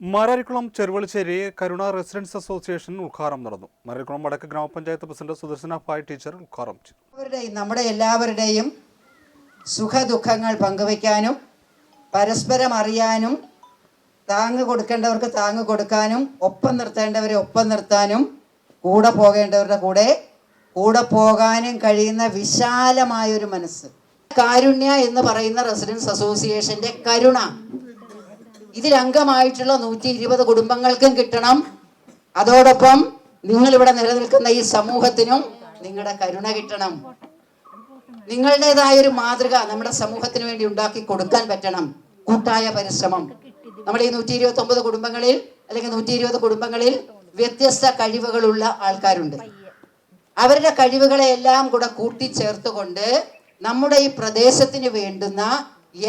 Mararikulam Cheruvalissery Karuna residents association ഉദ്ഘാടനം നടന്നു. മരാരിക്കുളം വടക്ക് ഗ്രാമപഞ്ചായത്ത് പ്രസിഡന്റ് സുദർശന ഭായ് ടീച്ചർ ഉദ്ഘാടനം ചെയ്തു. നമ്മുടെ എല്ലാവരുടെയും സുഖദുഃഖങ്ങൾ പങ്കുവയ്ക്കാനും പരസ്പരം അറിയാനും താങ്ങ് കൊടുക്കേണ്ടവർക്ക് താങ്ങ് കൊടുക്കാനും ഒപ്പം നിർത്തേണ്ടവരെ ഒപ്പം നിർത്താനും കൂടെ പോകേണ്ടവരുടെ കൂടെ കൂടെ പോകാനും കഴിയുന്ന വിശാലമായൊരു മനസ്സ്. കാരുണ്യ എന്ന് പറയുന്ന റെസിഡൻസ് അസോസിയേഷന്റെ കരുണ. ഇതിലംഗമായിട്ടുള്ള നൂറ്റി ഇരുപത് കുടുംബങ്ങൾക്കും കിട്ടണം. അതോടൊപ്പം നിങ്ങൾ ഇവിടെ നിലനിൽക്കുന്ന ഈ സമൂഹത്തിനും നിങ്ങളുടെ കരുണ കിട്ടണം. നിങ്ങളുടേതായ ഒരു മാതൃക നമ്മുടെ സമൂഹത്തിന് വേണ്ടി ഉണ്ടാക്കി കൊടുക്കാൻ പറ്റണം. കൂട്ടായ പരിശ്രമം. നമ്മുടെ ഈ നൂറ്റി ഇരുപത്തി ഒമ്പത് കുടുംബങ്ങളിൽ അല്ലെങ്കിൽ നൂറ്റി ഇരുപത് കുടുംബങ്ങളിൽ വ്യത്യസ്ത കഴിവുകളുള്ള ആൾക്കാരുണ്ട്. അവരുടെ കഴിവുകളെ എല്ലാം കൂടെ കൂട്ടിച്ചേർത്തുകൊണ്ട് നമ്മുടെ ഈ പ്രദേശത്തിന് വേണ്ടുന്ന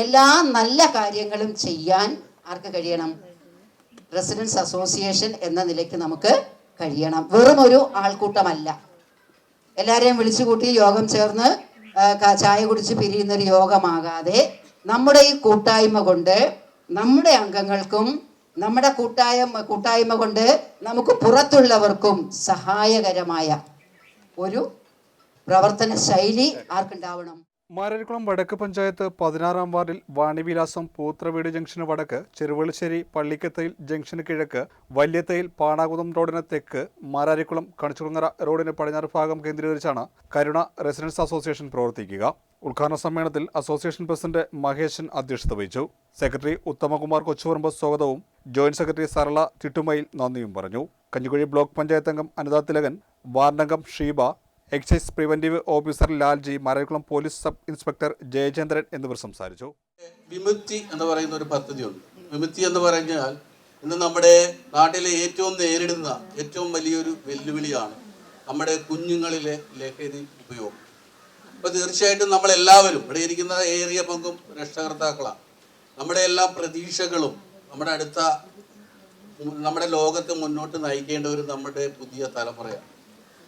എല്ലാ നല്ല കാര്യങ്ങളും ചെയ്യാൻ ആർക്ക് കഴിയണം? റെസിഡൻസ് അസോസിയേഷൻ എന്ന നിലയ്ക്ക് നമുക്ക് കഴിയണം. വെറും ഒരു ആൾക്കൂട്ടമല്ല. എല്ലാവരെയും വിളിച്ചു കൂട്ടി യോഗം ചേർന്ന് ചായ കുടിച്ച് പിരിയുന്ന ഒരു യോഗമാകാതെ നമ്മുടെ ഈ കൂട്ടായ്മ കൊണ്ട് നമ്മുടെ അംഗങ്ങൾക്കും നമ്മുടെ കൂട്ടായ്മ കൂട്ടായ്മ കൊണ്ട് നമുക്ക് പുറത്തുള്ളവർക്കും സഹായകരമായ ഒരു പ്രവർത്തന ശൈലി ആർക്കുണ്ടാവണം? മാരാരിക്കുളം വടക്ക് പഞ്ചായത്ത് പതിനാറാം വാർഡിൽ വാണിവിലാസം പൂത്രവീട് ജംഗ്ഷന് വടക്ക് ചെറുവളിശ്ശേരി പള്ളിക്കത്തയിൽ ജംഗ്ഷന് കിഴക്ക് വല്യത്തയിൽ പാണാകുതം റോഡിന് തെക്ക് മാരാരിക്കുളം കണിച്ചുറുങ്ങര റോഡിന് പടിഞ്ഞാറ് ഭാഗം കേന്ദ്രീകരിച്ചാണ് കരുണ റെസിഡൻസ് അസോസിയേഷൻ പ്രവർത്തിക്കുക. ഉദ്ഘാടന സമ്മേളനത്തിൽ അസോസിയേഷൻ പ്രസിഡന്റ് മഹേശൻ അധ്യക്ഷത വഹിച്ചു. സെക്രട്ടറി ഉത്തമകുമാർ കൊച്ചുപറമ്പ് സ്വാഗതവും ജോയിന്റ് സെക്രട്ടറി സരള തിട്ടുമയിൽ നന്ദിയും പറഞ്ഞു. കഞ്ഞിക്കുഴി ബ്ലോക്ക് പഞ്ചായത്ത് അംഗം Anitha Thilakan വാർഡംഗം Sheeba excise preventive officer Lalji Mararikulam police sub inspector Jayachandran എന്നിവർ സംസാരിച്ചു. വിമുക്തി എന്ന് പറയുന്ന ഒരു പദ്ധതിയുണ്ട്. വിമുക്തി എന്ന് പറഞ്ഞാൽ ഇന്ന് നമ്മുടെ നാട്ടിലെ ഏറ്റവും നേരിടുന്ന ഏറ്റവും വലിയൊരു വെല്ലുവിളിയാണ് നമ്മുടെ കുഞ്ഞുങ്ങളിലെ ലഹരി ഉപയോഗം. അപ്പോൾ തീർച്ചയായിട്ടും നമ്മളെല്ലാവരും ഇവിടെ ഇരിക്കുന്ന ഏറിയ പങ്കും രക്ഷകർത്താക്കളാണ്. നമ്മുടെ എല്ലാ പ്രതീക്ഷകളും നമ്മുടെ അടുത്ത നമ്മുടെ ലോകത്തെ മുന്നോട്ട് നയിക്കേണ്ടവരും നമ്മുടെ പുതിയ തലമുറയാണ്.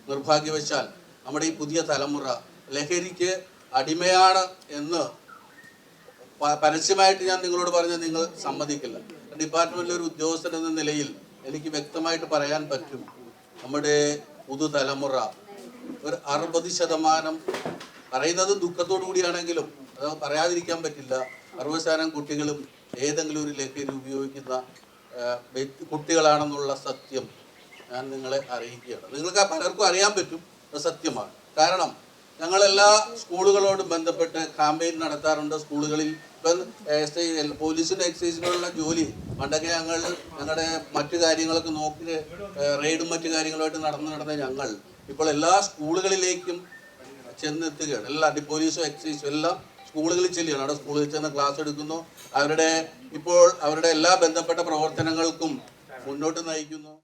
നിർഭാഗ്യവശാൽ നമ്മുടെ ഈ പുതിയ തലമുറ ലഹരിക്ക് അടിമയാണ് എന്ന് പരസ്യമായിട്ട് ഞാൻ നിങ്ങളോട് പറഞ്ഞാൽ നിങ്ങൾ സമ്മതിക്കില്ല. ഡിപ്പാർട്ട്മെന്റിലെ ഒരു ഉദ്യോഗസ്ഥൻ എന്ന നിലയിൽ എനിക്ക് വ്യക്തമായിട്ട് പറയാൻ പറ്റും. നമ്മുടെ പുതുതലമുറ ഒരു അറുപത് ശതമാനം പറയുന്നത് ദുഃഖത്തോടു കൂടിയാണെങ്കിലും അത് പറയാതിരിക്കാൻ പറ്റില്ല. അറുപത് ശതമാനം കുട്ടികളും ഏതെങ്കിലും ഒരു ലഹരി ഉപയോഗിക്കുന്ന കുട്ടികളാണെന്നുള്ള സത്യം ഞാൻ നിങ്ങളെ അറിയിക്കുകയാണ്. നിങ്ങൾക്ക് പലർക്കും അറിയാൻ പറ്റും. സത്യമാണ്. കാരണം ഞങ്ങളെല്ലാ സ്കൂളുകളോടും ബന്ധപ്പെട്ട് ക്യാമ്പയിൻ നടത്താറുണ്ട്. സ്കൂളുകളിൽ ഇപ്പം പോലീസിന്റെ എക്സൈസിനുള്ള ജോലി പണ്ടൊക്കെ ഞങ്ങൾ ഞങ്ങളുടെ മറ്റു കാര്യങ്ങളൊക്കെ നോക്കി റെയ്ഡും മറ്റു കാര്യങ്ങളുമായിട്ട് നടന്നു നടന്ന ഞങ്ങൾ ഇപ്പോൾ എല്ലാ സ്കൂളുകളിലേക്കും ചെന്നെത്തുകയാണ്. എല്ലാ പോലീസും എക്സൈസും എല്ലാം സ്കൂളുകളിൽ ചെല്ലുകയാണ്. അവിടെ സ്കൂളിൽ ചെന്ന് ക്ലാസ് എടുക്കുന്നു. അവരുടെ ഇപ്പോൾ അവരുടെ എല്ലാ ബന്ധപ്പെട്ട പ്രവർത്തനങ്ങൾക്കും മുന്നോട്ട് നയിക്കുന്നു.